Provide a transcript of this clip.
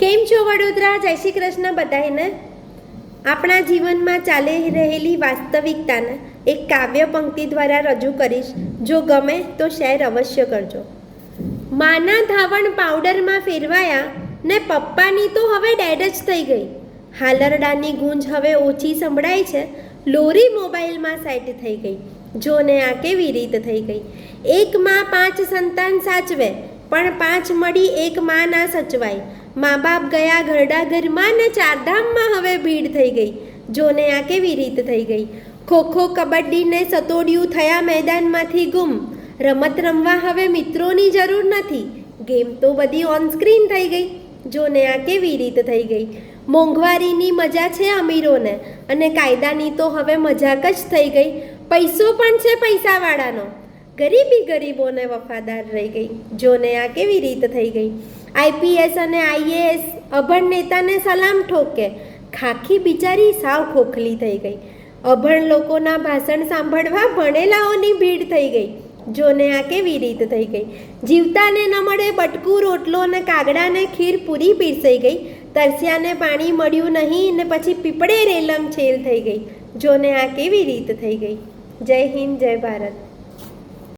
કેમ છો વડોદરા? જય શ્રી કૃષ્ણ બધાને આપણા જીવનમાં ચાલી રહેલી વાસ્તવિકતાને એક કાવ્ય પંક્તિ દ્વારા રજૂ કરીશ. જો ગમે તો શેર અવશ્ય કરજો. માના ધાવણ પાવડરમાં ફેરવાયા ને પપ્પાની તો હવે ડેડ જ થઈ ગઈ. હાલરડાની ગૂંજ હવે ઓછી સંભળાય છે. લોરી મોબાઈલમાં સેટ થઈ ગઈ. જોને આ કેવી રીત થઈ ગઈ? એક માં પાંચ સંતાન સાચવે, પણ પાંચ મળી એક માં ના સચવાય. મા બાપ ગયા ઘરડા ઘરમાં ને ચારધામમાં હવે ભીડ થઈ ગઈ. જોને આ કેવી રીત થઈ ગઈ. ખોખો, કબડ્ડી ને સતોડિયું થયા મેદાનમાંથી ગુમ. રમત રમવા હવે મિત્રોની જરૂર નથી. ગેમ તો બધી ઓન સ્ક્રીન થઈ ગઈ. જોને આ કેવી રીત થઈ ગઈ. મોંઘવારીની મજા છે અમીરોને અને કાયદાની તો હવે મજાક જ થઈ ગઈ. પૈસો પણ છે પૈસાવાળાનો. ગરીબી ગરીબોને વફાદાર રહી ગઈ. જોને આ કેવી રીત થઈ ગઈ. આઈપીએસ અને આઈએએસ અભણ નેતાને સલામ ઠોકે. ખાખી બિચારી સાવ ખોખલી થઈ ગઈ. અભણ લોકોના ભાષણ સાંભળવા ભણેલાઓની ભીડ થઈ ગઈ. જોને આ કેવી રીત થઈ ગઈ. જીવતાને ન મળે બટકું, રોટલો અને કાગડાને ખીર પૂરી પીરસાઈ ગઈ. તરસ્યાને પાણી મળ્યું નહીં ને પછી પીપળે રેલમ છેલ થઈ ગઈ. જોને આ કેવી રીત થઈ ગઈ. જય હિન્દ, જય ભારત.